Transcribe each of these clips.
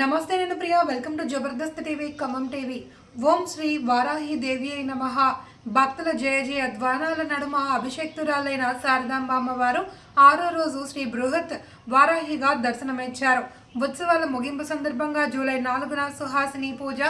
నమస్తే నేను Priya. Welcome to Jabardasth TV Khammam TV. ఓం శ్రీ వారాహి దేవి అయి నమ. భక్తుల జయ జయ ధ్వానాల నడుమ అభిషేక్తురాలైన శారదాంబ అమ్మవారు ఆరో రోజు శ్రీ బృహత్ వారాహిగా దర్శనమిచ్చారు. ఉత్సవాల ముగింపు సందర్భంగా జూలై నాలుగున సుహాసిని పూజ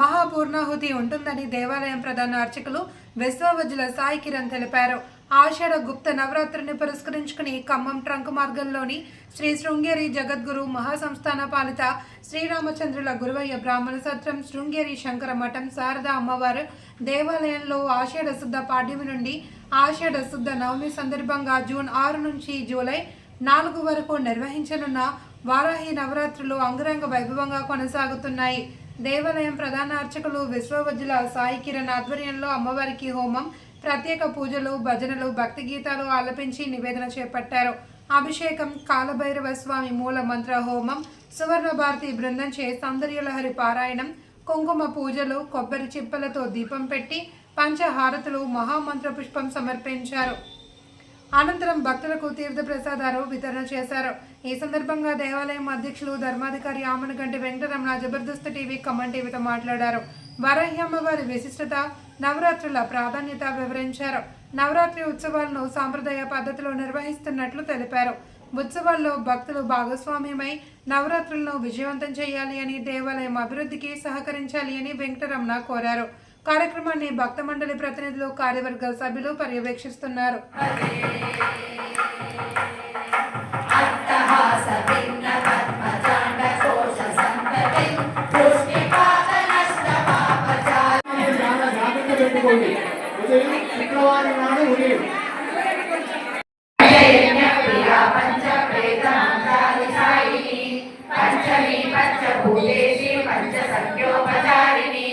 మహాపూర్ణాహుతి ఉంటుందని దేవాలయం ప్రధాన అర్చకులు విశ్వవజుల సాయి కిరణ్ తెలిపారు. ఆషాఢ గుప్త నవరాత్రిని పురస్కరించుకుని ఖమ్మం ట్రంక్ మార్గంలోని శ్రీ శృంగేరి జగద్గురు మహాసంస్థాన పాలిత శ్రీరామచంద్రుల గురువయ్య బ్రాహ్మణ సత్రం శృంగేరి శంకర మఠం శారదా అమ్మవారు దేవాలయంలో ఆషాఢ శుద్ధ పాడ్యమి నుండి ఆషాఢ శుద్ధ నవమి సందర్భంగా జూన్ ఆరు నుంచి జూలై నాలుగు వరకు నిర్వహించనున్న వారాహి నవరాత్రులు అంగరంగ వైభవంగా కొనసాగుతున్నాయి. దేవాలయం ప్రధాన అర్చకులు విశ్వవజ్జుల సాయి కిరణ్ ఆధ్వర్యంలో అమ్మవారికి హోమం ప్రత్యేక పూజలు భజనలు భక్తి గీతాలు ఆలపించి నివేదన చేపట్టారు. అభిషేకం కాలభైరవ స్వామి మూల మంత్ర హోమం సువర్ణ భారతి బృందం చే సౌందర్యలహరి పారాయణం కుంకుమ పూజలు కొబ్బరి చిప్పలతో దీపం పెట్టి పంచహారతులు మహామంత్ర పుష్పం సమర్పించారు. అనంతరం భక్తులకు తీర్థ ప్రసాదాలు వితరణ చేశారు. ఈ సందర్భంగా దేవాలయం అధ్యక్షులు ధర్మాధికారి ఆమనగంటి వెంకటరమణ జబర్దస్త్ టీవీ కమన్ టీవీతో మాట్లాడారు. వరాహి అమ్మవారి విశిష్టత నవరాత్రుల ప్రాధాన్యత వివరించారు. నవరాత్రి ఉత్సవాలను సాంప్రదాయ పద్ధతిలో నిర్వహిస్తున్నట్లు తెలిపారు. ఉత్సవాల్లో భక్తులు భాగస్వామ్యమై నవరాత్రులను విజయవంతం చేయాలి అని దేవాలయం అభివృద్ధికి సహకరించాలి అని వెంకటరమణ కోరారు. కార్యక్రమాన్ని భక్త మండలి ప్రతినిధులు కార్యవర్గ సభ్యులు పర్యవేక్షిస్తున్నారు. జాగ్రత్త ఉదయం శుక్రవారం నాడు ఉదయం పంచమి పంచభూతేషి పంచసఖ్యోపచారిణి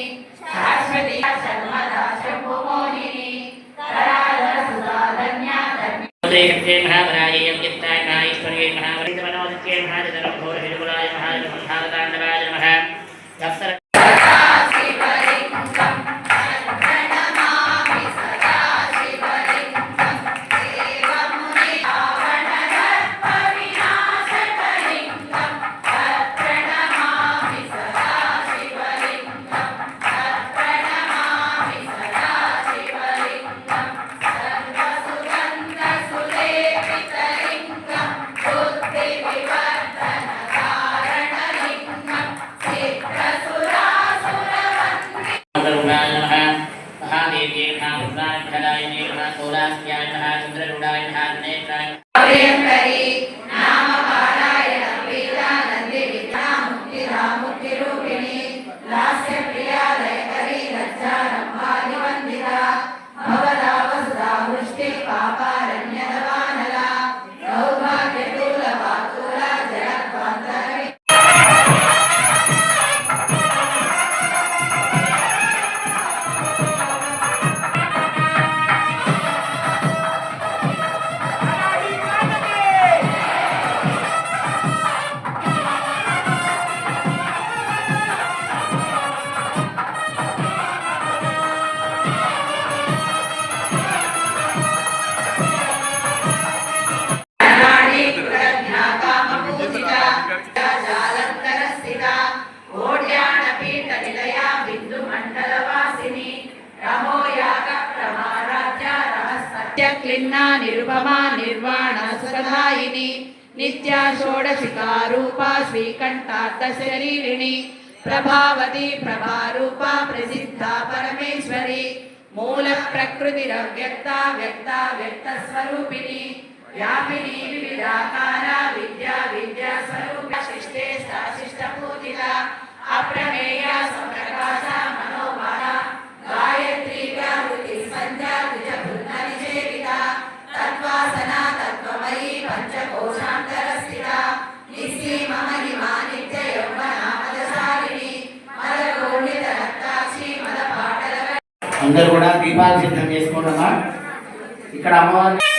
శాశ్వతి శర్మదా శంభుమోహిని కరాధర సుధాధన్యా ఘోర విడుగులాయ मंगलाय मे महासोलास्याय महाचन्द्ररूढाय महानेत्राय సత్యక్లిన్నా ప్రమారాధ్య నిరుపమా నిర్వాణ సుఖదాయిని నిత్యా షోడశికా రూపా శ్రీకంఠార్థ శరీరిణి ప్రభావతి ప్రభారూపా ప్రసిద్ధ పరమేశ్వరి మూల ప్రకృతి వ్యక్త వ్యక్త వ్యక్త స్వరూపిణి వ్యాపిని వివిధాకార విద్యా విద్యా స్వరూప శిష్టే సశిష్ట పూజిత అప్రమేయ సంప్రకాశ కూడా దీపాలు సిద్ధం చేసుకోండమ్మా ఇక్కడ అమ్మవారి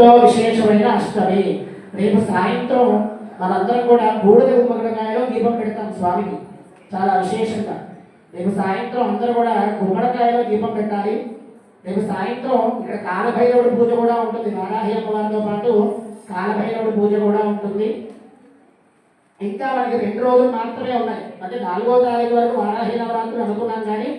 ఎంతో విశేషమైన అష్టమి. రేపు సాయంత్రం మనందరం కూడా బూడిద గుమ్మడికాయలో దీపం పెడతాం స్వామికి. చాలా విశేషంగా. రేపు సాయంత్రం అందరూ కూడా గుమ్మడికాయలో దీపం పెట్టాలి. రేపు సాయంత్రం ఇక్కడ కాలభైరవుడి పూజ కూడా ఉంటుంది. వారాహి అమ్మవారితో పాటు కాలభైరవుడి పూజ కూడా ఉంటుంది. ఇంకా మనకి రెండు రోజులు మాత్రమే ఉన్నాయి. అంటే నాలుగో తారీఖు వరకు వారాహి నవరాత్రులు అనుకున్నాం కానీ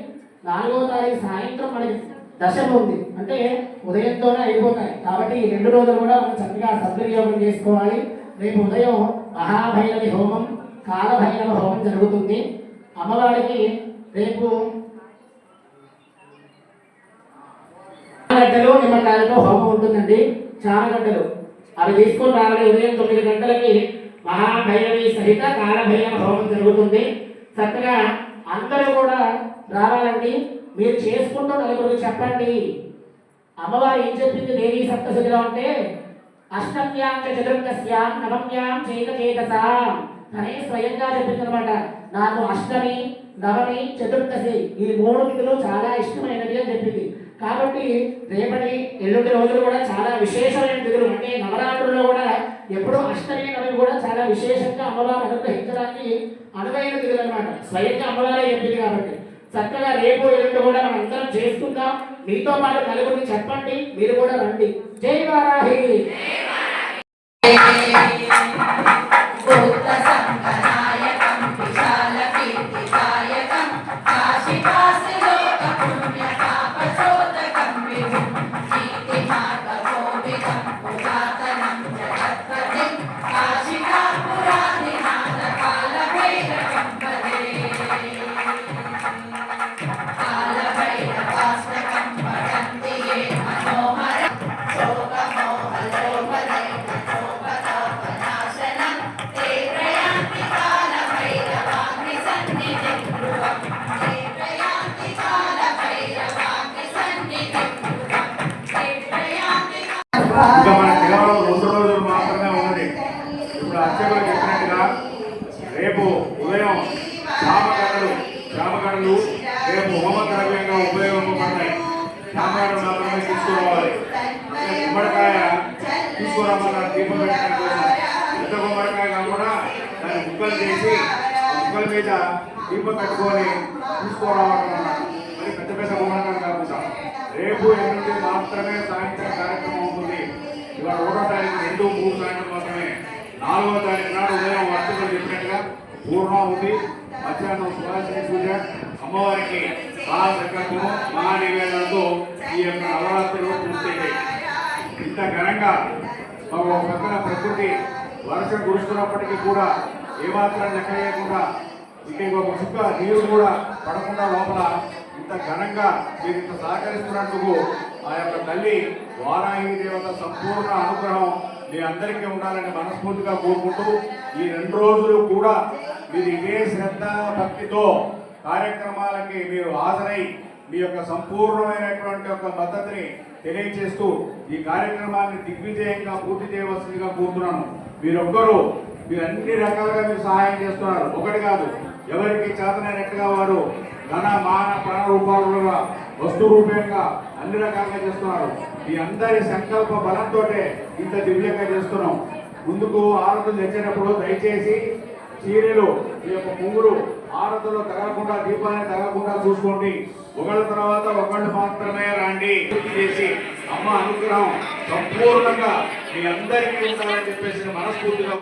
నాలుగో తారీఖు సాయంత్రం మనకి దశలు ఉంది. అంటే ఉదయంతోనే అయిపోతాయి. కాబట్టి ఈ రెండు రోజులు కూడా మనం చక్కగా సద్వినియోగం చేసుకోవాలి. రేపు ఉదయం మహాభైరవి హోమం కాలభైరవ హోమం జరుగుతుంది. అమ్మవారికి రేపు గంటలు నిమ్మకాయలతో హోమం ఉంటుందండి. గంటలు అవి తీసుకొని రావాలి. ఉదయం తొమ్మిది గంటలకి మహాభైరవి సహిత కాలభైరవ హోమం జరుగుతుంది. చక్కగా అందరూ కూడా రావాలండి మీరు చేసుకుంటూ నలుగురు చెప్పండి. అమ్మవారు ఏం చెప్పింది? దేవీ సప్తశతిలో అంటే అష్టమ్యాం చతుర్దశ్యాం నవమ్యాం చైకచేతసాం అనే స్వయంగా చెప్పింది అనమాట నాకు అష్టమి నవమి చతుర్దశి ఈ మూడు తిథులు చాలా ఇష్టమైనవి అని చెప్పింది. కాబట్టి రేపటి ఎల్లుండి రోజులు కూడా చాలా విశేషమైన తిథులు అంటే నవరాత్రుల్లో కూడా ఎప్పుడూ అష్టమి నవమి కూడా చాలా విశేషంగా అమ్మవారు అనుగ్రహించడానికి అనువైన తిథులు అనమాట స్వయంగా అమ్మవారే చెప్పింది కాబట్టి. చక్కగా రేపు ఎల్లుండి కూడా మనం అందరం చేసుకుందాం. మీతో పాటు నలుగురిని చెప్పండి. మీరు కూడా రండి. జై వారాహి. చామగడ్డలు రేపు హోమద్రవ్యంగా ఉపయోగపడతాయి చామగడ్డలు మాత్రమే తీసుకోవాలి. గుమ్మడికాయ తీసుకురామన్నారు దీపం పెట్టడం కోసం పెద్ద గుమ్మడికాయ కాకుండా దాన్ని ముక్కలు చేసి ముక్కల మీద దీపం పెట్టుకొని తీసుకురావాలన్నారు మరి పెద్ద పెద్ద గుమ్మడికాయ కాకుండా. రేపు ఎనిమిది మాత్రమే సాయంత్రం కార్యక్రమం అవుతుంది. ఇవాళ ఒకటో తారీఖు రెండు మూడు సాయంత్రం మాత్రమే. నాలుగో తారీఖు నాడు ఉదయం వర్తకులు చెప్పినట్టుగా పూర్ణం ఉంది మధ్యాహ్నం సుభాషిణి పూజ అమ్మవారికి పాదకత్వం మహా నివేదనతో ఈ యొక్క నవరాత్రులు పూర్తయ్యాయి. ఇంత ఘనంగా మాకు ఒక పక్కన ప్రకృతి వర్షం కురుస్తున్నప్పటికీ కూడా ఏమాత్రం లెక్క చేయకుండా ఇక ఒక చుక్క నీరు కూడా పడకుండా లోపల ఇంత ఘనంగా మీరు ఇంత సహకరిస్తున్నందుకు ఆ యొక్క తల్లి వారాహి దేవత సంపూర్ణ అనుగ్రహం మీ అందరికీ ఉండాలని మనస్ఫూర్తిగా కోరుకుంటూ ఈ రెండు రోజులు కూడా మీరు ఇదే శ్రద్ధ భక్తితో కార్యక్రమాలకి మీరు హాజరై మీ యొక్క సంపూర్ణమైనటువంటి ఒక మద్దతుని తెలియజేస్తూ ఈ కార్యక్రమాన్ని దిగ్విజయంగా పూర్తి చేయవలసిందిగా కోరుతున్నాను. మీరొక్కరూ మీరు అన్ని రకాలుగా మీరు సహాయం చేస్తున్నారు. ఒకటి కాదు ఎవరికి చేతనైనట్టుగా వారు ధన మాన ప్రాణ రూపాలుగా వస్తు రూపంగా అన్ని రకాలుగా చేస్తున్నారు. మీ అందరి సంకల్ప బలంతో ఇంత దివ్యంగా చేస్తున్నాం. ముందుకు ఆరోగ్యం తెచ్చినప్పుడు దయచేసి చీరలు ఈ యొక్క పువ్వులు ఆరతలో తగలకుండా దీపాన్ని తగలకుండా చూసుకోండి. ఒకళ్ళ తర్వాత ఒకళ్ళు మాత్రమే రండి. చేసి అమ్మ అనుగ్రహం సంపూర్ణంగా మీ అందరికీ ఉండాలని చెప్పేసి మనస్ఫూర్తిగా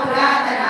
పురాతన